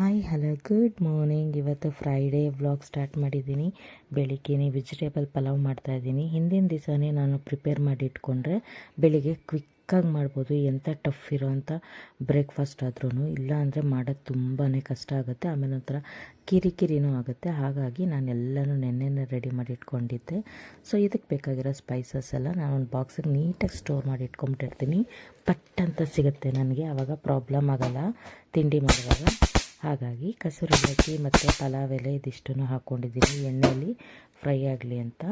Hi hello good morning ಇವತ್ತು Friday vlog start ಮಾಡಿದ್ದೀನಿ. ಬೆಳಿಗ್ಗೆನೇ ವೆಜಿಟೇಬಲ್ ಪಲಾವ್ ಮಾಡ್ತಾಯಿದ್ದೀನಿ ಹಿಂದಿನ ದಿವಸನೇ ನಾನು ಪ್ರಿಪೇರ್ ಮಾಡಿ ಇಟ್ಕೊಂಡ್ರೆ ಬೆಳಿಗ್ಗೆ ಕ್ವಿಕ್ಕಾಗಿ ಮಾಡ್ಬೋದು. ಎಂಥ ಟಫ್ ಇರೋವಂಥ ಬ್ರೇಕ್ಫಾಸ್ಟ್ ಆದ್ರೂ ಇಲ್ಲ ಅಂದರೆ ಮಾಡೋದು ತುಂಬಾ ಕಷ್ಟ ಆಗುತ್ತೆ. ಆಮೇಲೆ ಒಂಥರ ಕಿರಿಕಿರಿನೂ ಆಗುತ್ತೆ. ಹಾಗಾಗಿ ನಾನು ಎಲ್ಲನೂ ನೆನ್ನೆನೇ ರೆಡಿ ಮಾಡಿ ಇಟ್ಕೊಂಡಿದ್ದೆ. ಸೊ ಇದಕ್ಕೆ ಬೇಕಾಗಿರೋ ಸ್ಪೈಸಸ್ ಎಲ್ಲ ನಾನು ಒಂದು ಬಾಕ್ಸಿಗೆ ನೀಟಾಗಿ ಸ್ಟೋರ್ ಮಾಡಿ ಇಟ್ಕೊಂಬಿಟ್ಟಿರ್ತೀನಿ. ಪಟ್ ಅಂತ ಸಿಗುತ್ತೆ ನನಗೆ. ಆವಾಗ ಪ್ರಾಬ್ಲಮ್ ಆಗೋಲ್ಲ. ತಿಂಡಿ ಮಾಡುವಾಗ. ಹಾಗಾಗಿ ಕಸೂರಿ ಮೇಥಿ ಮತ್ತು ಪಲಾವ್ ಎಲೆ ಇದಿಷ್ಟನ್ನು ಹಾಕ್ಕೊಂಡಿದ್ದೀನಿ ಎಣ್ಣೆಯಲ್ಲಿ ಫ್ರೈ ಆಗಲಿ ಅಂತ.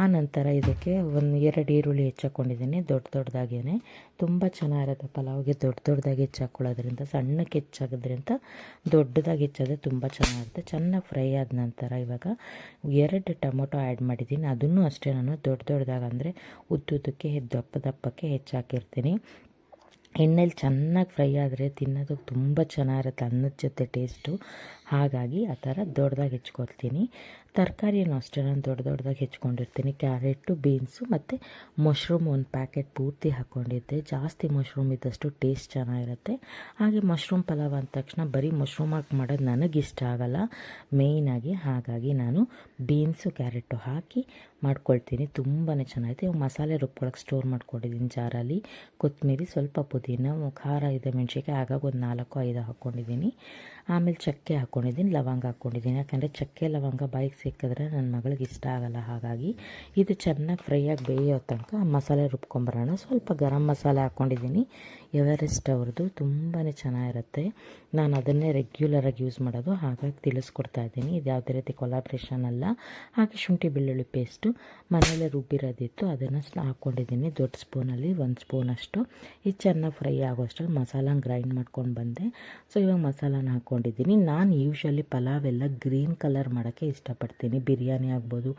ಆ ನಂತರ ಇದಕ್ಕೆ ಒಂದು ಎರಡು ಈರುಳ್ಳಿ ಹೆಚ್ಚಾಕೊಂಡಿದ್ದೀನಿ. ದೊಡ್ಡ ದೊಡ್ಡದಾಗೇ ತುಂಬ ಚೆನ್ನಾಗಿರುತ್ತೆ ಪಲಾವ್ಗೆ. ದೊಡ್ಡ ದೊಡ್ಡದಾಗಿ ಹೆಚ್ಚಾಕೊಳ್ಳೋದ್ರಿಂದ, ಸಣ್ಣಕ್ಕೆ ಹೆಚ್ಚಾಗೋದ್ರಿಂದ ದೊಡ್ಡದಾಗಿ ಹೆಚ್ಚಾದರೆ ತುಂಬ ಚೆನ್ನಾಗಿರುತ್ತೆ. ಚೆನ್ನಾಗಿ ಫ್ರೈ ಆದ ನಂತರ ಇವಾಗ ಎರಡು ಟೊಮೊಟೊ ಆ್ಯಡ್ ಮಾಡಿದ್ದೀನಿ. ಅದನ್ನು ಅಷ್ಟೇ ನಾನು ದೊಡ್ಡ ದೊಡ್ಡದಾಗಂದರೆ ಅಂದರೆ ಉದ್ದುದ್ದಕ್ಕೆ, ದಪ್ಪ ದಪ್ಪಕ್ಕೆ ಹೆಚ್ಚಾಕಿರ್ತೀನಿ. ಎಣ್ಣೆಲಿ ಚೆನ್ನಾಗಿ ಫ್ರೈ ಆದರೆ ತಿನ್ನೋದಕ್ಕೆ ತುಂಬ ಚೆನ್ನಾಗಿರುತ್ತೆ ಅನ್ನದ ಜೊತೆ ಟೇಸ್ಟು ಹಾಗಾಗಿ ಆ ಥರ ದೊಡ್ಡದಾಗಿ ಹೆಚ್ಕೊಳ್ತೀನಿ. ತರಕಾರಿಯನ್ನು ಅಷ್ಟೇ, ನಾನು ದೊಡ್ಡ ದೊಡ್ಡದಾಗಿ ಹೆಚ್ಕೊಂಡಿರ್ತೀನಿ. ಕ್ಯಾರೆಟು ಬೀನ್ಸು ಮತ್ತು ಮಶ್ರೂಮ್ ಒಂದು ಪ್ಯಾಕೆಟ್ ಪೂರ್ತಿ ಹಾಕ್ಕೊಂಡಿದ್ದೆ ಜಾಸ್ತಿ ಮಶ್ರೂಮ್ ಇದ್ದಷ್ಟು ಟೇಸ್ಟ್ ಚೆನ್ನಾಗಿರುತ್ತೆ. ಹಾಗೆ ಮಶ್ರೂಮ್ ಪಲಾವ್ ಅಂದ ತಕ್ಷಣ ಬರೀ ಮಶ್ರೂಮ್ ಹಾಕಿ ಮಾಡೋದು ನನಗಿಷ್ಟ ಆಗಲ್ಲ. ಮೇಯ್ನಾಗಿ ಹಾಗಾಗಿ ನಾನು ಬೀನ್ಸು ಕ್ಯಾರೆಟು ಹಾಕಿ ಮಾಡ್ಕೊಳ್ತೀನಿ. ತುಂಬಾ ಚೆನ್ನಾಗಿದೆ ಮಸಾಲೆ ರುಬ್ಕೊಳಕ್ಕೆ ಸ್ಟೋರ್ ಮಾಡ್ಕೊಂಡಿದ್ದೀನಿ ಜಾರಲ್ಲಿ. ಕೊತ್ತಂಬರಿ, ಸ್ವಲ್ಪ ಪುದೀನ, ಖಾರ ಇದೆ ಮೆಣಸಿನ್ಕಾಯಿ ಆಗಾಗ ಒಂದು ನಾಲ್ಕು, ಐದು ಹಾಕ್ಕೊಂಡಿದ್ದೀನಿ ಆಮೇಲೆ ಚಕ್ಕೆ ಹಾಕ್ಕೊಂಡಿದ್ದೀನಿ ಲವಂಗ ಹಾಕ್ಕೊಂಡಿದ್ದೀನಿ ಯಾಕಂದರೆ ಚಕ್ಕೆ, ಲವಂಗ ಬಾಯಿಗೆ ಸಿಕ್ಕಿದ್ರೆ ನನ್ನ ಮಗಳಿಗೆ ಇಷ್ಟ ಆಗಲ್ಲ. ಹಾಗಾಗಿ ಇದು ಚೆನ್ನಾಗಿ ಫ್ರೈಯಾಗಿ ಬೇಯೋ ತನಕ ಮಸಾಲೆ ರುಬ್ಕೊಂಬರೋಣ. ಸ್ವಲ್ಪ ಗರಂ ಮಸಾಲೆ ಹಾಕ್ಕೊಂಡಿದ್ದೀನಿ ಎವರೆಸ್ಟ್ ಅವ್ರದ್ದು ತುಂಬಾ ಚೆನ್ನಾಗಿರುತ್ತೆ. ನಾನು ಅದನ್ನೇ ರೆಗ್ಯುಲರಾಗಿ ಯೂಸ್ ಮಾಡೋದು. ಹಾಗಾಗಿ ತಿಳಿಸ್ಕೊಡ್ತಾ ಇದ್ದೀನಿ. ಇದು ಯಾವುದೇ ರೀತಿ ಕೊಲಾಬ್ರೇಷನ್ ಅಲ್ಲ. ಹಾಗೆ ಶುಂಠಿ ಬೆಳ್ಳುಳ್ಳಿ ಪೇಸ್ಟು ಮನೆಯಲ್ಲೇ ರುಬ್ಬಿರೋದಿತ್ತು. ಅದನ್ನು ಹಾಕ್ಕೊಂಡಿದ್ದೀನಿ ದೊಡ್ಡ ಸ್ಪೂನಲ್ಲಿ ಒಂದು ಸ್ಪೂನಷ್ಟು ಇದು ಚೆನ್ನಾಗಿ ಫ್ರೈ ಆಗೋಷ್ಟರಲ್ಲಿ ಮಸಾಲ ಗ್ರೈಂಡ್ ಮಾಡ್ಕೊಂಡು ಬಂದೆ. ಸೊ ಇವಾಗ ಮಸಾಲಾನ ಹಾಕ್ಕೊಂಡಿದ್ದೀನಿ ನಾನು ಯೂಶ್ವಲಿ ಪಲಾವ್ ಎಲ್ಲ ಗ್ರೀನ್ ಕಲರ್ ಮಾಡೋಕ್ಕೆ ಇಷ್ಟಪಡ್ತೀನಿ. ಬಿರಿಯಾನಿ ಆಗ್ಬೋದು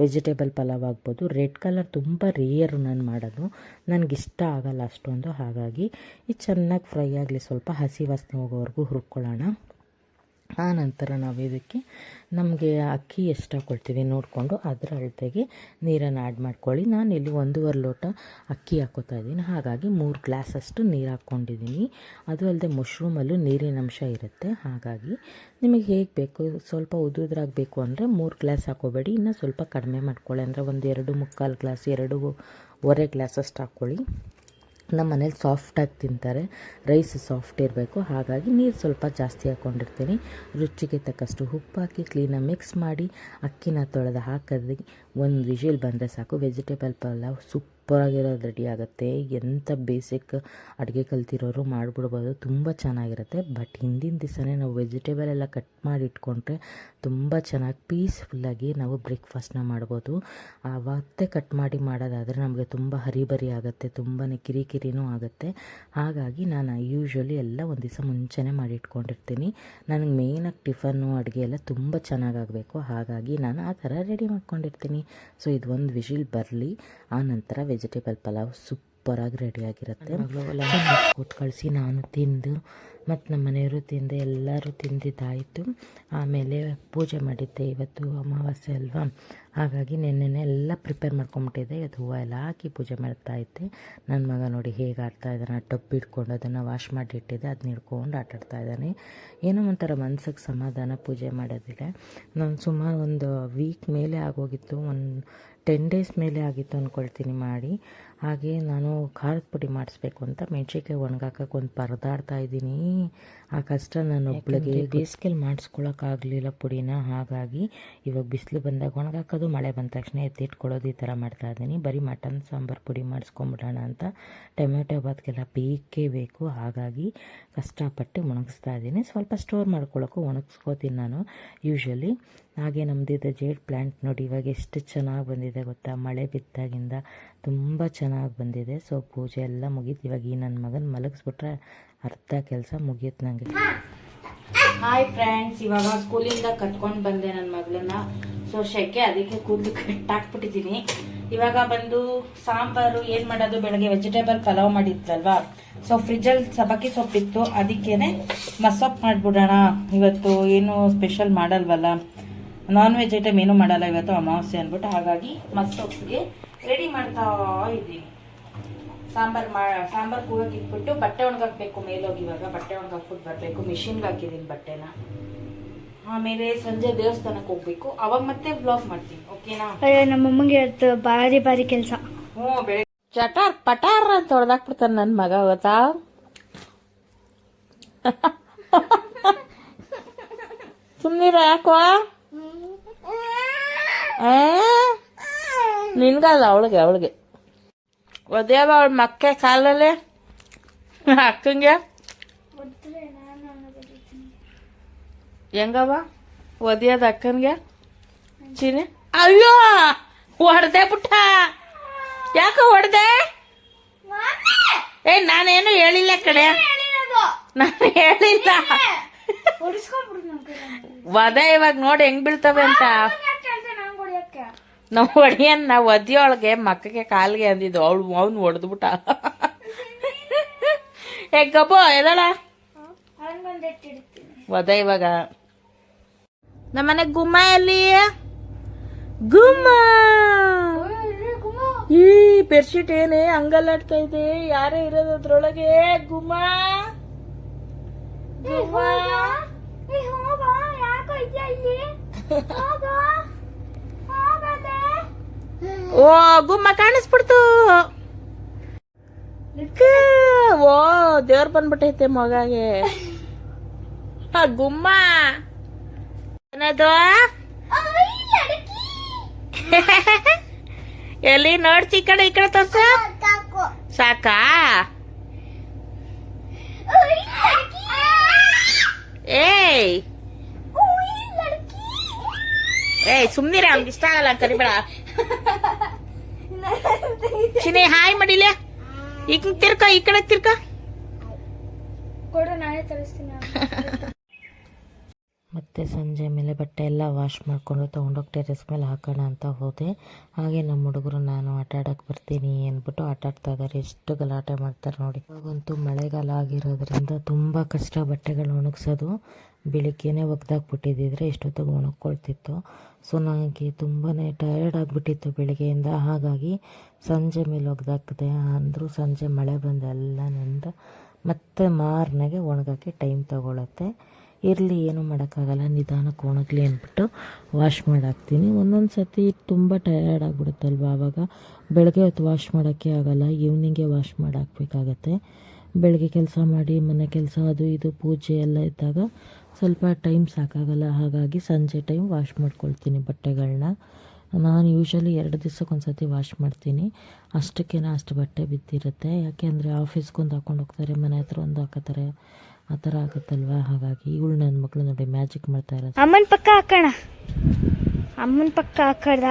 ವೆಜಿಟೇಬಲ್ ಪಲಾವ್ ಆಗ್ಬೋದು. ರೆಡ್ ಕಲರ್ ತುಂಬ ರೇಯರು ನಾನು ಮಾಡೋದು. ನನಗಿಷ್ಟ ಆಗಲ್ಲ ಅಷ್ಟೊಂದು. ಹಾಗಾಗಿ ಇದು ಚೆನ್ನಾಗಿ ಫ್ರೈ ಆಗಲಿ ಸ್ವಲ್ಪ ಹಸಿ ವಾಸನೆ ಹೋಗೋವರೆಗೂ ಹುರ್ಕೊಳ್ಳೋಣ. ಆ ನಂತರ ನಾವು ಇದಕ್ಕೆ ನಮಗೆ ಅಕ್ಕಿ ಎಷ್ಟು ಹಾಕ್ಕೊಳ್ತೀವಿ ನೋಡಿಕೊಂಡು ಅದರ ಅಳತೆಗೆ ನೀರನ್ನು ಆ್ಯಡ್ ಮಾಡ್ಕೊಳ್ಳಿ. ನಾನು ಇಲ್ಲಿ ಒಂದೂವರೆ ಲೋಟ ಅಕ್ಕಿ ಹಾಕೋತಾ ಇದ್ದೀನಿ. ಹಾಗಾಗಿ ಮೂರು ಗ್ಲಾಸಷ್ಟು ನೀರು ಹಾಕ್ಕೊಂಡಿದ್ದೀನಿ. ಅದು ಅಲ್ಲದೆ ಮಶ್ರೂಮಲ್ಲೂ ನೀರಿನ ಅಂಶ ಇರುತ್ತೆ. ಹಾಗಾಗಿ ನಿಮಗೆ ಹೇಗೆ ಬೇಕು, ಸ್ವಲ್ಪ ಉದುದ್ರಾಗಬೇಕು ಅಂದರೆ ಮೂರು ಗ್ಲಾಸ್ ಹಾಕೋಬೇಡಿ. ಇನ್ನೂ ಸ್ವಲ್ಪ ಕಡಿಮೆ ಮಾಡ್ಕೊಳ್ಳಿ ಅಂದರೆ ಒಂದು ಎರಡು ಮುಕ್ಕಾಲು ಗ್ಲಾಸ್ ಎರಡು ಒರೆ ಗ್ಲಾಸಷ್ಟು ಹಾಕ್ಕೊಳ್ಳಿ. ನಮ್ಮ ಮನೇಲಿ ಸಾಫ್ಟಾಗಿ ತಿಂತಾರೆ. ರೈಸ್ ಸಾಫ್ಟ್ ಇರಬೇಕು. ಹಾಗಾಗಿ ನೀರು ಸ್ವಲ್ಪ ಜಾಸ್ತಿ ಹಾಕ್ಕೊಂಡಿರ್ತೀನಿ ರುಚಿಗೆ ತಕ್ಕಷ್ಟು ಉಪ್ಪು ಹಾಕಿ ಕ್ಲೀನಾಗಿ ಮಿಕ್ಸ್ ಮಾಡಿ, ಅಕ್ಕಿನ ತೊಳೆದು ಹಾಕಿದ್ರೆ. ಒಂದು ವಿಷಲ್ ಬಂದರೆ ಸಾಕು. Vegetable pulao, soup. ಸೂಪರಾಗಿರೋದು ರೆಡಿ ಆಗುತ್ತೆ. ಎಂಥ ಬೇಸಿಕ್ ಅಡುಗೆ ಕಲ್ತಿರೋರು ಮಾಡಿಬಿಡ್ಬೋದು. ತುಂಬ ಚೆನ್ನಾಗಿರುತ್ತೆ. ಬಟ್ ಹಿಂದಿನ ದಿವಸನೇ ನಾವು ವೆಜಿಟೇಬಲ್ ಎಲ್ಲ ಕಟ್ ಮಾಡಿ ಇಟ್ಕೊಂಡ್ರೆ ತುಂಬ ಚೆನ್ನಾಗಿ ಪೀಸ್ಫುಲ್ಲಾಗಿ ನಾವು ಬ್ರೇಕ್ಫಾಸ್ಟ್ನ ಮಾಡ್ಬೋದು. ಆವತ್ತೇ ಕಟ್ ಮಾಡಿ ಮಾಡೋದಾದರೆ ನಮಗೆ ತುಂಬ ಹರಿಬರಿ ಆಗುತ್ತೆ. ತುಂಬಾ ಕಿರಿಕಿರಿನೂ ಆಗುತ್ತೆ. ಹಾಗಾಗಿ ನಾನು ಯೂಶ್ವಲಿ ಎಲ್ಲ ಒಂದು ದಿವಸ ಮುಂಚೆನೇ ಮಾಡಿ ಇಟ್ಕೊಂಡಿರ್ತೀನಿ. ನನಗೆ ಮೇಯ್ನಾಗಿ ಟಿಫನ್ನು ಅಡುಗೆ ಎಲ್ಲ ತುಂಬ ಚೆನ್ನಾಗಾಗಬೇಕು ಹಾಗಾಗಿ ನಾನು ಆ ಥರ ರೆಡಿ ಮಾಡ್ಕೊಂಡಿರ್ತೀನಿ. ಸೊ ಇದು ಒಂದು ವಿಷಿಲ್ ಬರಲಿ. ಆ ನಂತರ ವೆಜಿಟೇಬಲ್ ಪಲಾವ್ ಸೂಪರಾಗಿ ರೆಡಿಯಾಗಿರುತ್ತೆ. ಕೊಟ್ಟು ಕಳಿಸಿ ನಾನು ತಿಂದು ಮತ್ತು ನಮ್ಮ ಮನೆಯವರು ತಿಂದು ಎಲ್ಲರೂ ತಿಂದಿದ್ದಾಯಿತು. ಆಮೇಲೆ ಪೂಜೆ ಮಾಡಿದ್ದೆ ಇವತ್ತು ಅಮಾವಾಸ್ಯೆ ಅಲ್ವಾ? ಹಾಗಾಗಿ ನೆನ್ನೆನೇ ಎಲ್ಲ ಪ್ರಿಪೇರ್ ಮಾಡ್ಕೊಂಬಿಟ್ಟಿದ್ದೆ. ಇವತ್ತು ಹೂವು ಎಲ್ಲ ಹಾಕಿ ಪೂಜೆ ಮಾಡ್ತಾ ಇದ್ದೆ. ನನ್ನ ಮಗ ನೋಡಿ ಹೇಗೆ ಆಡ್ತಾ ಇದ್ದಾನೆ ಟಬ್ ಇಟ್ಕೊಂಡು ಅದನ್ನು ವಾಶ್ ಮಾಡಿ ಇಟ್ಟಿದ್ದೆ. ಅದನ್ನ ಹಿಡ್ಕೊಂಡು ಆಟಾಡ್ತಾ ಇದ್ದಾನೆ. ಏನೋ ಒಂಥರ ಮನ್ಸಿಗೆ ಸಮಾಧಾನ ಪೂಜೆ ಮಾಡೋದಿಲ್ಲ ನಾನು ಸುಮಾರು ಒಂದು ವೀಕ್ ಮೇಲೆ ಆಗೋಗಿತ್ತು. ಒಂದು ಟೆನ್ ಡೇಸ್ ಮೇಲೆ ಆಗಿತ್ತು ಅಂದ್ಕೊಳ್ತೀನಿ ಮಾಡಿ. ಹಾಗೆ ನಾನು ಖಾರದ ಪುಡಿ ಮಾಡಿಸ್ಬೇಕು ಅಂತ ಮೆಣ್ಸಿನ್ಕಾಯಿ ಒಣಗಾಕಕ್ಕೆ ಒಂದು ಪರದಾಡ್ತಾ ಇದ್ದೀನಿ. ಆ ಕಷ್ಟ ನಾನು ಒಬ್ಬಳಿಗೆ ಬೇಸಿಗೆಲಿ ಮಾಡಿಸ್ಕೊಳಕ್ಕಾಗಲಿಲ್ಲ ಪುಡಿನ ಹಾಗಾಗಿ ಇವಾಗ ಬಿಸಿಲು ಬಂದಾಗ ಒಣಗಾಕೋದು ಮಳೆ ಬಂದ ತಕ್ಷಣ ಎತ್ತಿಟ್ಕೊಳ್ಳೋದು ಈ ಥರ ಮಾಡ್ತಾ ಇದ್ದೀನಿ. ಬರೀ ಮಟನ್ ಸಾಂಬಾರು ಪುಡಿ ಮಾಡಿಸ್ಕೊಂಬಿಡೋಣ ಅಂತ ಟೊಮೆಟೊ ಬಾತ್ಗೆಲ್ಲ ಬೇಕೇ ಬೇಕು. ಹಾಗಾಗಿ ಕಷ್ಟಪಟ್ಟು ಒಣಗಿಸ್ತಾ ಇದ್ದೀನಿ. ಸ್ವಲ್ಪ ಸ್ಟೋರ್ ಮಾಡ್ಕೊಳ್ಳೋಕ್ಕೂ ಒಣಗಿಸ್ಕೋತೀನಿ ನಾನು ಯೂಶ್ವಲಿ ಹಾಗೆ ನಮ್ಮದಿದ್ದ ಜೇಡ್ ಪ್ಲ್ಯಾಂಟ್ ನೋಡಿ ಇವಾಗ ಎಷ್ಟು ಚೆನ್ನಾಗಿ ಬಂದಿದೆ ಗೊತ್ತಾ? ಮಳೆ ಬಿದ್ದಾಗಿಂದ ತುಂಬ ಚೆನ್ನಾಗಿ ಬಂದಿದೆ. ಸೊ ಪೂಜೆ ಎಲ್ಲ ಮುಗೀತು. ಇವಾಗ ಈ ನನ್ನ ಮಗನ ಮಲಗಿಸ್ಬಿಟ್ರೆ ಅರ್ಧ ಕೆಲಸ ಮುಗಿಯುತ್ತೆ ನನಗೆ ಹಾಯ್ ಫ್ರೆಂಡ್ಸ್ ಇವಾಗ ಸ್ಕೂಲಿಂದ ಕಟ್ಕೊಂಡು ಬಂದೆ ನನ್ನ ಮಗಳನ್ನ. ಸೊ ಶೆಕೆ ಅದಕ್ಕೆ ಕೂದಲು ಕಟ್ಟಾಕ್ಬಿಟ್ಟಿದ್ದೀನಿ ಇವಾಗ ಬಂದು ಸಾಂಬಾರು, ಏನು ಮಾಡೋದು? ಬೆಳಗ್ಗೆ ವೆಜಿಟೇಬಲ್ ಪಲಾವ್ ಮಾಡಿದ್ಲಲ್ವಾ? ಸೊ ಫ್ರಿಜ್ಜಲ್ಲಿ ಸಬಕ್ಕಿ ಸೊಪ್ಪಿತ್ತು ಅದಕ್ಕೇನೆ ಮಸೊಪ್ಪು ಮಾಡಿಬಿಡೋಣ. ಇವತ್ತು ಏನು ಸ್ಪೆಷಲ್ ಮಾಡಲ್ವಲ್ಲ? ನಾನ್ ವೆಜ್ ಐಟಮ್ ಏನೂ ಮಾಡಲ್ಲ ಇವತ್ತು ಅಮಾವಾಸ್ಯೆ ಅಂದ್ಬಿಟ್ಟು. ಹಾಗಾಗಿ ಮಸೊಪ್ಪಿಗೆ ರೆಡಿ ಮಾಡ್ತಾ ಇದ್ದೀನಿ. ಸಾಂಬಾರ್ ಮಾ ಸಾಂಬಾರ್ ಕೂಗಕ್ಕೆ ಇಟ್ಬಿಟ್ಟು ಬಟ್ಟೆ ಒಣಗಾಕ್ಬೇಕು ಮೇಲೋಗಿ ಇವಾಗ. ಬಟ್ಟೆ ಒಣಗಾಕ್ಬಿಟ್ಟು ಬರಬೇಕು. ಮಿಷಿನ್ಗೆ ಹಾಕಿದ್ದೀನಿ ಬಟ್ಟೆನ. ಆಮೇಲೆ ಸಂಜೆ ದೇವಸ್ಥಾನಕ್ಕೆ ಹೋಗ್ಬೇಕು. ಅವಾಗ ಮತ್ತೆ ಬ್ಲಾಗ್ ಮಾಡ್ತೀನಿ. ಓಕೆನಾ ನಮ್ಮಮ್ಮಗೆ ಇವತ್ತು ಭಾರಿ ಭಾರಿ ಕೆಲಸ. ಹ್ಞೂ ಬೆಳಿಗ್ಗೆ ಚಟಾರ್ ಪಟಾರ್ ಅಂತ ಹೊಡೆದಾಕ್ಬಿಡ್ತಾನೆ ನನ್ನ ಮಗ ಗೊತ್ತಾ? ಸುಮ್ಮನಿರ ಯಾಕೋ? ನಿನ್ಗಲ್ಲ ಅವಳಿಗೆ ಅವಳಿಗೆ. ಒದ್ಯಾವ ಅವಳ ಮಕ್ಕೆ ಕಾಲಲ್ಲಿ? ಅಕ್ಕಂಗೆ? ಹೆಂಗವ ಒದಿಯೋದು ಅಕ್ಕನ್ಗೆ ಚೀನಿ? ಅಯ್ಯೋ! ಹೊಡೆದೆ ಪುಟ್ಟ. ಯಾಕೆ ಹೊಡೆದೆ? ಏ ನಾನೇನು ಹೇಳಿಲ್ಲ ಕಡೆ ನಾನು ಹೇಳಿಲ್ಲ. ವದ ಇವಾಗ ನೋಡಿ ಹೆಂಗ್ ಬೀಳ್ತವೆ ಅಂತ. ನಾವು ಒಡೆಯನ್ ನಾವು ಒದಿಯೊಳಗೆ ಮಕ್ಕಗೆ ಕಾಲ್ಗೆ ಅಂದಿದ್ದು, ಅವಳು ಅವ್ನು ಹೊಡೆದ್ಬಿಟ್ಟ ಏ, ಗಬ್ಬು, ಎದಳ? ಒದ ಇವಾಗ. ನಮ್ಮನೆ ಗುಮ್ಮ ಎಲ್ಲಿ? ಗುಮ್ಮ! ಈ ಬೆಡ್ಶೀಟ್ ಏನೇ ಹಂಗಲ್ಲಾಡ್ತಾ ಇದೆ, ಯಾರೇ ಇರೋದು ಅದ್ರೊಳಗೆ? ಗುಮ್ಮ! ಗುಮ್ಮ! ಓ, ಗುಮ್ಮ ಕಾಣಿಸ್ಬಿಡ್ತು. ಓ, ದೇವ್ರ ಬಂದ್ಬಿಟ್ಟೈತೆ ಮಗಾಗೆ. ಗುಮ್ಮ. ಏನದು? ಎಲ್ಲಿ ನೋಡ್ಸಿ ಈ ಕಡೆ ಈ ಕಡೆ ತೋರ್ಸ. ಸಾಕಾ? ಏಯ್. ಏಯ್, ಸುಮ್ನಿರ, ಅವ್ನಿಗೆ ಇಷ್ಟ ಆಗಲ್ಲ, ಕರಿಬೇಡ. ಚಿನಿ ಹಾಯ್ ಮಾಡಿಲ್ಲ ಈಗ ತಿರ್ಕ ಈ ಕಡೆ ತಿರ್ಕ. ಮತ್ತೆ ಸಂಜೆ ಮೇಲೆ ಬಟ್ಟೆ ಎಲ್ಲ ವಾಶ್ ಮಾಡಿಕೊಂಡು ತಗೊಂಡೋಗಿ ಟೆರೆಸ್ ಮೇಲೆ ಹಾಕೋಣ ಅಂತ ಹೋದೆ. ಹಾಗೆ ನಮ್ಮ ಹುಡುಗರು ನಾನು ಆಟ ಆಡೋಕೆ ಬರ್ತೀನಿ ಅಂದ್ಬಿಟ್ಟು ಆಟ ಆಡ್ತಾ ಇದ್ದಾರೆ ಎಷ್ಟು ಗಲಾಟೆ ಮಾಡ್ತಾರೆ ನೋಡಿ. ಇವಾಗಂತೂ ಮಳೆಗಾಲ ಆಗಿರೋದ್ರಿಂದ ತುಂಬ ಕಷ್ಟ ಬಟ್ಟೆಗಳು ಒಣಗಿಸೋದು. ಬೆಳಿಗ್ಗೆನೇ ಒಗ್ದಾಕ್ಬಿಟ್ಟಿದ್ದಿದ್ರೆ ಎಷ್ಟೊತ್ತಿಗೆ ಒಣಗ್ಕೊಳ್ತಿತ್ತು. ಸೊ, ನನಗೆ ತುಂಬಾ ಟಯರ್ಡ್ ಆಗಿಬಿಟ್ಟಿತ್ತು ಬೆಳಗ್ಗೆಯಿಂದ. ಹಾಗಾಗಿ ಸಂಜೆ ಮೇಲೆ ಒಗ್ದಾಕಿದೆ ಅಂದರೂ ಸಂಜೆ ಮಳೆ ಬಂದು ಎಲ್ಲ ನೆಂದು ಮತ್ತೆ ಮಾರನೆಗೆ ಒಣಗಕ್ಕೆ ಟೈಮ್ ತಗೊಳತ್ತೆ. ಇರಲಿ, ಏನು ಮಾಡೋಕ್ಕಾಗಲ್ಲ ನಿಧಾನಕ್ಕೆ ಒಣಗಲಿ ಅಂದ್ಬಿಟ್ಟು ವಾಶ್ ಮಾಡಾಕ್ತೀನಿ. ಒಂದೊಂದು ಸತಿ ತುಂಬ ಟಯರ್ಡ್ ಆಗಿಬಿಡುತ್ತಲ್ವ? ಆವಾಗ ಬೆಳಗ್ಗೆ ಹೊತ್ತು ವಾಶ್ ಮಾಡೋಕ್ಕೆ ಆಗಲ್ಲ ಈವ್ನಿಂಗೇ ವಾಶ್ ಮಾಡಾಕ್ಬೇಕಾಗತ್ತೆ. ಬೆಳಗ್ಗೆ ಕೆಲಸ ಮಾಡಿ, ಮನೆ ಕೆಲಸ, ಅದು ಇದು, ಪೂಜೆ ಎಲ್ಲ ಇದ್ದಾಗ ಸ್ವಲ್ಪ ಟೈಮ್ ಸಾಕಾಗಲ್ಲ. ಹಾಗಾಗಿ ಸಂಜೆ ಟೈಮ್ ವಾಶ್ ಮಾಡ್ಕೊಳ್ತೀನಿ ಬಟ್ಟೆಗಳನ್ನ ನಾನು ಯೂಶ್ವಲಿ ಎರಡು ದಿವ್ಸಕ್ಕೆ ಒಂದು ವಾಶ್ ಮಾಡ್ತೀನಿ. ಅಷ್ಟಕ್ಕೇನೋ ಅಷ್ಟು ಬಟ್ಟೆ ಬಿದ್ದಿರುತ್ತೆ. ಯಾಕೆಂದರೆ ಆಫೀಸ್ಗೊಂದು ಹಾಕೊಂಡು ಹೋಗ್ತಾರೆ, ಮನೆ ಹತ್ರ ಒಂದು ಹಾಕೋತಾರೆ ಆ ಥರ ಆಗುತ್ತಲ್ವಾ? ಹಾಗಾಗಿ ಇವಳು ನನ್ನ ಮಕ್ಳು ನೋಡಿ ಮ್ಯಾಜಿಕ್ ಮಾಡ್ತಾ ಇರೋದು. ಅಮ್ಮನ ಪಕ್ಕ ಹಾಕೋಣ. ಅಮ್ಮನ ಪಕ್ಕ ಹಾಕದ?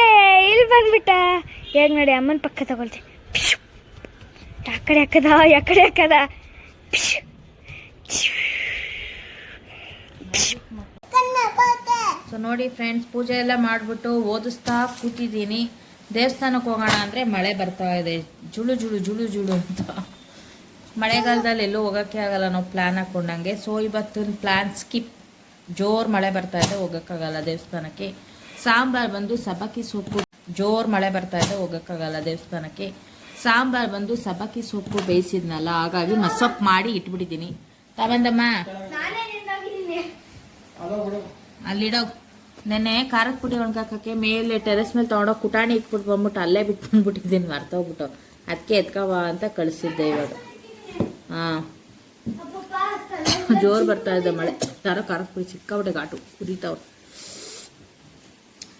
ಏ ಇಲ್ಲಿ ಬಂದ್ಬಿಟ್ಟ. ಹೇಗ್ ನೋಡಿ ಅಮ್ಮನ ಪಕ್ಕ ತಗೊಳ್ತೀನಿ. ಪಿಶ್. ಆ ಕಡೆ ಹಾಕದ? ಆ ಕಡೆ ಹಾಕದ? ಸೊ ನೋಡಿ ಫ್ರೆಂಡ್ಸ್ ಪೂಜೆ ಎಲ್ಲ ಮಾಡಿಬಿಟ್ಟು ಓದಿಸ್ತಾ ಕೂತಿದ್ದೀನಿ. ದೇವಸ್ಥಾನಕ್ಕೆ ಹೋಗೋಣ ಅಂದರೆ ಮಳೆ ಬರ್ತಾ ಇದೆ. ಜುಳು ಜುಳು ಜುಳು ಜುಳು ಅಂತ. ಮಳೆಗಾಲದಲ್ಲಿ ಎಲ್ಲೂ ಹೋಗೋಕ್ಕೆ ಆಗಲ್ಲ, ನಾವು ಪ್ಲ್ಯಾನ್ ಹಾಕೊಂಡಂಗೆ. ಸೊ ಇವತ್ತಿನ ಪ್ಲ್ಯಾನ್ ಸ್ಕಿಪ್ ಜೋರು ಮಳೆ ಬರ್ತಾ ಇದೆ, ಹೋಗೋಕ್ಕಾಗಲ್ಲ ದೇವಸ್ಥಾನಕ್ಕೆ. ಸಾಂಬಾರ್ ಬಂದು ಸಬಕಿ ಸೊಪ್ಪು. ಜೋರು ಮಳೆ ಬರ್ತಾ ಇದೆ, ಹೋಗೋಕ್ಕಾಗಲ್ಲ ದೇವಸ್ಥಾನಕ್ಕೆ. ಸಾಂಬಾರ್ ಬಂದು ಸಬಕಿ ಸೊಪ್ಪು ಬೇಯಿಸಿದ್ನಲ್ಲ, ಹಾಗಾಗಿ ಮಸೊಪ್ಪು ಮಾಡಿ ಇಟ್ಬಿಟ್ಟಿದ್ದೀನಿ. ತಗೊಂಡಮ್ಮ ಅಲ್ಲಿಡೋ. ನೆನ್ನೆ ಖಾರದ ಪುಡಿ ಒಣಗಾಕಕ್ಕೆ ಮೇಲೆ ಟೆರೆಸ್ ಮೇಲೆ ತೊಗೊಂಡೋಗಿ ಕುಟಾಣಿ ಇಟ್ಬಿಟ್ಟು ಬಂದ್ಬಿಟ್ಟು ಅಲ್ಲೇ ಬಿಟ್ಟು ಬಂದ್ಬಿಟ್ಟಿದ್ದೀನಿ ಮರ್ತೋಗ್ಬಿಟ್ಟು. ಅದಕ್ಕೆ ಎತ್ಕವ ಅಂತ ಕಳಿಸಿದ್ದೆ ಇವಾಗ. ಹಾಂ. ಜೋರು ಬರ್ತಾ ಇದೆ ಮಳೆ. ಯಾರೋ ಪುಡಿ ಸಿಕ್ಕಾಬಿಟ್ಟೆ ಘಾಟು. ಕುರಿತಾವ್ರು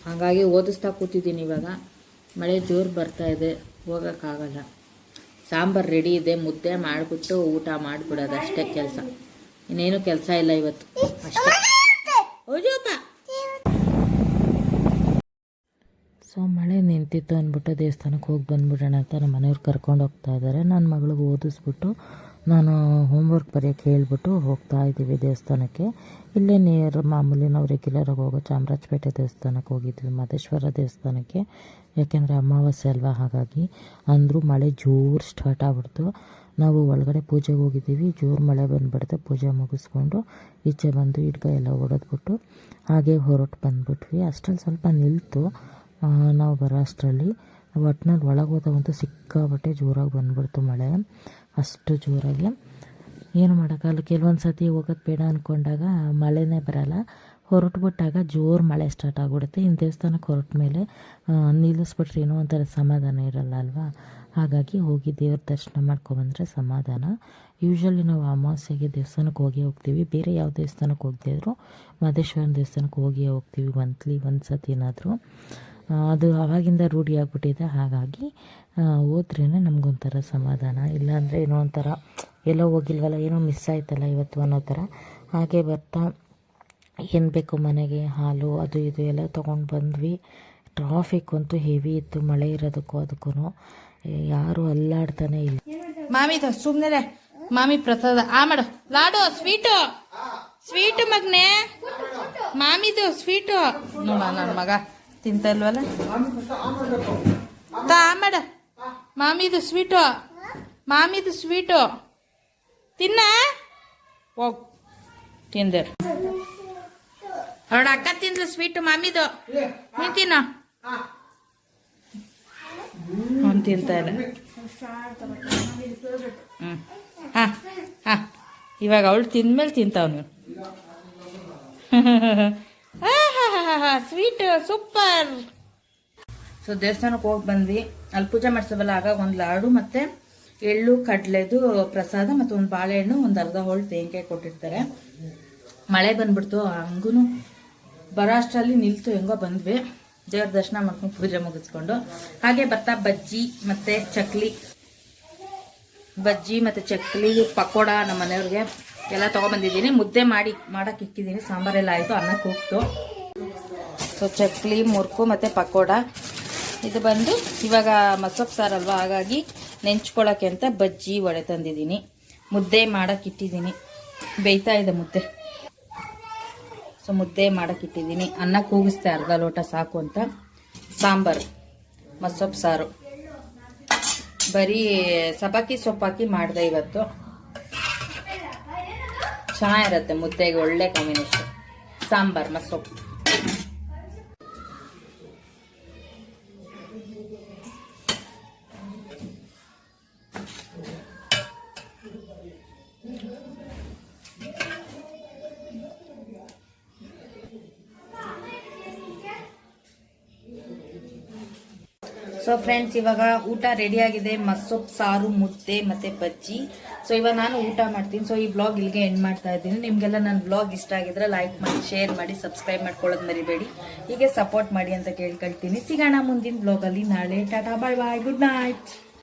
ಹಾಗಾಗಿ ಓದಿಸ್ತಾ ಕೂತಿದ್ದೀನಿ ಇವಾಗ. ಮಳೆ ಜೋರು ಬರ್ತಾ ಇದೆ. ಹೋಗೋಕ್ಕಾಗಲ್ಲ. ಸಾಂಬಾರು ರೆಡಿ ಇದೆ. ಮುದ್ದೆ ಮಾಡಿಬಿಟ್ಟು ಊಟ ಮಾಡಿಬಿಡೋದು ಅಷ್ಟೇ ಕೆಲಸ. ಇನ್ನೇನು ಕೆಲಸ ಇಲ್ಲ ಇವತ್ತು. ಅಷ್ಟೇ. ಸೊ, ಮಳೆ ನಿಂತಿತ್ತು ಅಂದ್ಬಿಟ್ಟು ದೇವಸ್ಥಾನಕ್ಕೆ ಹೋಗಿ ಬಂದ್ಬಿಡೋಣ ಅಂತ ನಮ್ಮ ಮನೆಯವ್ರು ಕರ್ಕೊಂಡು ಹೋಗ್ತಾ ಇದ್ದಾರೆ. ನನ್ನ ಮಗಳಿಗೆ ಓದಿಸ್ಬಿಟ್ಟು ನಾನು ಹೋಮ್ವರ್ಕ್ ಬರೆಯೋಕ್ಕೆ ಹೇಳ್ಬಿಟ್ಟು ಹೋಗ್ತಾ ಇದ್ದೀವಿ ದೇವಸ್ಥಾನಕ್ಕೆ. ಇಲ್ಲೇ ನಿಯರ್ ಮಾಮೂಲಿ ನಾವು ರೆಗ್ಯುಲರಾಗಿ ಹೋಗೋ ಚಾಮರಾಜಪೇಟೆ ದೇವಸ್ಥಾನಕ್ಕೆ ಹೋಗಿದ್ವಿ, ಮಹದೇಶ್ವರ ದೇವಸ್ಥಾನಕ್ಕೆ. ಯಾಕೆಂದರೆ ಅಮಾವಾಸ್ಯೆ ಅಲ್ವಾ ಹಾಗಾಗಿ. ಅಂದರೂ ಮಳೆ ಜೋರು ಸ್ಟಾರ್ಟ್ ಆಗ್ಬಿಡ್ತು. ನಾವು ಒಳಗಡೆ ಪೂಜೆಗೆ ಹೋಗಿದ್ದೀವಿ, ಜೋರು ಮಳೆ ಬಂದುಬಿಡುತ್ತೆ, ಪೂಜೆ ಮುಗಿಸ್ಕೊಂಡು ಈಚೆ ಬಂದು ಇಡ್ಗ ಎಲ್ಲ ಹೊಡೆದ್ಬಿಟ್ಟು ಹಾಗೆ ಹೊರಟು ಬಂದ್ಬಿಟ್ವಿ. ಅಷ್ಟರಲ್ಲಿ ಸ್ವಲ್ಪ ನಿಲ್ತು ನಾವು ಬರೋ ಅಷ್ಟರಲ್ಲಿ. ಒಟ್ಟಿನಲ್ಲಿ ಒಳಗೆ ಹೋದಾಗಂತೂ ಸಿಕ್ಕಾಬಟ್ಟೆ ಜೋರಾಗಿ ಬಂದ್ಬಿಡ್ತು ಮಳೆ. ಅಷ್ಟು ಜೋರಾಗಿ. ಏನು ಮಾಡೋಕ್ಕಲ್ಲ ಕೆಲವೊಂದು ಸತಿ ಹೋಗೋದು ಬೇಡ ಅಂದ್ಕೊಂಡಾಗ ಮಳೆನೇ ಬರಲ್ಲ. ಹೊರಟ್ಬಿಟ್ಟಾಗ ಜೋರು ಮಳೆ ಸ್ಟಾರ್ಟ್ ಆಗಿಬಿಡುತ್ತೆ. ಇನ್ನು ದೇವಸ್ಥಾನಕ್ಕೆ ಹೊರಟ ಮೇಲೆ ನಿಲ್ಲಿಸ್ಬಿಟ್ರೆ ಏನೋ ಒಂಥರ ಸಮಾಧಾನ ಇರಲ್ಲ ಅಲ್ವಾ? ಹಾಗಾಗಿ ಹೋಗಿ ದೇವ್ರ ದರ್ಶನ ಮಾಡ್ಕೊಬಂದರೆ ಸಮಾಧಾನ. ಯೂಶ್ವಲಿ ನಾವು ಅಮಾವಾಸ್ಯೆಗೆ ದೇವಸ್ಥಾನಕ್ಕೆ ಹೋಗಿ ಹೋಗ್ತೀವಿ. ಬೇರೆ ಯಾವ ದೇವಸ್ಥಾನಕ್ಕೆ ಹೋಗದೇ ಇದ್ರು, ಮಹದೇಶ್ವರನ ದೇವಸ್ಥಾನಕ್ಕೆ ಹೋಗಿ ಹೋಗ್ತೀವಿ ಮಂತ್ಲಿ. ಒಂದು ಸತಿನಾದರೂ ಅದು ಆವಾಗಿಂದ ರೂಢಿಯಾಗ್ಬಿಟ್ಟಿದೆ ಹಾಗಾಗಿ ಹೋದ್ರೇ ನಮಗೊಂಥರ ಸಮಾಧಾನ. ಇಲ್ಲಾಂದರೆ ಏನೋ ಒಂಥರ ಎಲ್ಲೋ ಹೋಗಿಲ್ವಲ್ಲ, ಏನೋ ಮಿಸ್ ಆಯ್ತಲ್ಲ ಇವತ್ತು ಅನ್ನೋ ಥರ. ಹಾಗೆ ಬರ್ತಾ ಏನು ಬೇಕು ಮನೆಗೆ? ಹಾಲು, ಅದು ಇದು ಎಲ್ಲ ತೊಗೊಂಡು ಬಂದ್ವಿ. ಟ್ರಾಫಿಕ್ ಅಂತೂ ಹೆವಿ ಇತ್ತು, ಮಳೆ ಇರೋದಕ್ಕೂ ಅದಕ್ಕೂ ಯಾರು ಅಲ್ಲಾಡ್ತಾನೆ ಇಲ್ಲ. ಮಾಮಿದು ಸುಮ್ಮನೆ ಮಾಮಿ ಪ್ರಸಾದ. ಆ, ಮಾಡು. ಲಾಡು, ಸ್ವೀಟು. ಸ್ವೀಟು ಮಗ್ನೆ. ಮಾಮಿದು ಸ್ವೀಟು. ನೋಡ ನನ್ನ ಮಗ ತಿಂತಲ್ವಲ್ಲ ತಾ ಮಾಡ. ಮಾಮಿದು ಸ್ವೀಟು ಮಾಮಿದು ಸ್ವೀಟು ತಿನ್ನ. ಹೋಗ್ ತಿಂದೆ. ಅವಳ ಅಕ್ಕ ತಿಂದ್ಲು ಸ್ವೀಟು ಮಾಮಿದು. ನೀನ್ ತಿನ್ನ. ಅವ್ನು ತಿಂತ ಇಲ್ಲ ಹ್ಞೂ ಹಾಂ ಹಾಂ. ಇವಾಗ ಅವಳು ತಿಂದ್ಮೇಲೆ ತಿಂತಾವನು. ಸ್ವೀಟ್ ಸೂಪರ್ ಸೊ ದೇವಸ್ಥಾನಕ್ಕೆ ಹೋಗಿ ಬಂದ್ವಿ. ಅಲ್ಲಿ ಪೂಜೆ ಮಾಡಿಸೋವಲ್ಲ, ಆಗ ಒಂದು ಲಾಡು ಮತ್ತು ಎಳ್ಳು, ಕಡಲೆದು, ಪ್ರಸಾದ ಮತ್ತು ಒಂದು ಬಾಳೆಹಣ್ಣು, ಒಂದು ಅರ್ಧ ಹೋಳು ತೆಂಗಿನಕಾಯಿ ಕೊಟ್ಟಿರ್ತಾರೆ. ಮಳೆ ಬಂದ್ಬಿಡ್ತು ಹಂಗೂ ಬರೋ ಅಷ್ಟರಲ್ಲಿ ನಿಲ್ತು, ಹೆಂಗೋ ಬಂದ್ವಿ. ದೇವ್ರ ದರ್ಶನ ಮಾಡ್ಕೊಂಡು ಪೂಜೆ ಮುಗಿಸ್ಕೊಂಡು. ಹಾಗೆ ಬರ್ತಾ ಬಜ್ಜಿ ಮತ್ತು ಚಕ್ಲಿ. ಬಜ್ಜಿ ಮತ್ತು ಚಕ್ಲಿ, ಪಕೋಡ ನಮ್ಮ ಮನೆಯವ್ರಿಗೆ ಎಲ್ಲ ತೊಗೊಬಂದಿದ್ದೀನಿ. ಮುದ್ದೆ ಮಾಡಿ ಮಾಡೋಕ್ಕೆ ಇಕ್ಕಿದ್ದೀನಿ. ಸಾಂಬಾರೆಲ್ಲ ಆಯಿತು, ಅನ್ನಕ್ಕೆ ಹೋಗ್ತು. ಸೊ ಚಕ್ಲಿ, ಮುರ್ಕು ಮತ್ತು ಪಕೋಡ. ಇದು ಬಂದು ಇವಾಗ ಮಸೊಪ್ಪು ಸಾರಲ್ವ ಹಾಗಾಗಿ ನೆಂಚ್ಕೊಳ್ಳೋಕ್ಕೆ ಅಂತ ಬಜ್ಜಿ ವಡೆ ತಂದಿದ್ದೀನಿ. ಮುದ್ದೆ ಮಾಡಕ್ಕೆ ಇಟ್ಟಿದ್ದೀನಿ. ಬೇಯ್ತಾ ಇದೆ ಮುದ್ದೆ. ಸೊ ಮುದ್ದೆ ಮಾಡಕ್ಕೆ ಇಟ್ಟಿದ್ದೀನಿ. ಅನ್ನ ಕೂಗಿಸ್ತೆ ಅರ್ಧ ಲೋಟ ಸಾಕು ಅಂತ? ಸಾಂಬಾರು ಮಸೊಪ್ಪು ಸಾರು. ಬರೀ ಸಬಾಕಿ ಸೊಪ್ಪಾಕಿ ಮಾಡಿದೆ ಇವತ್ತು. ಚೆನ್ನಾಗಿರುತ್ತೆ ಮುದ್ದೆಗೆ ಒಳ್ಳೆ ಕಾಂಬಿನೇಷನ್ ಸಾಂಬಾರು ಮಸೊಪ್ಪು ಸೊ ಫ್ರೆಂಡ್ಸ್ ಇವಾಗ ಊಟ ರೆಡಿ ಆಗಿದೆ. ಮಸೊಪ್ಪು ಸಾರು, ಮುದ್ದೆ ಮತ್ತೆ ಬಜ್ಜಿ. ಸೊ ಇವಾಗ ನಾನು ಊಟ ಮಾಡ್ತೀನಿ. ಸೊ ಈ ಬ್ಲಾಗ್ ಇಲ್ಲಿಗೆ ಎಂಡ್ ಮಾಡ್ತಾ ಇದ್ದೀನಿ. ನಿಮಗೆಲ್ಲ ನನ್ನ ಬ್ಲಾಗ್ ಇಷ್ಟ ಆಗಿದ್ರೆ ಲೈಕ್ ಮಾಡಿ ಶೇರ್ ಮಾಡಿ ಸಬ್ಸ್ಕ್ರೈಬ್ ಮಾಡ್ಕೊಳ್ಳೋದು ಮರಿಬೇಡಿ. ಹೀಗೆ ಸಪೋರ್ಟ್ ಮಾಡಿ ಅಂತ ಕೇಳ್ಕೊಳ್ತೀನಿ. ಸಿಗೋಣ ಮುಂದಿನ ಬ್ಲಾಗಲ್ಲಿ ನಾಳೆ, Tata bye bye good night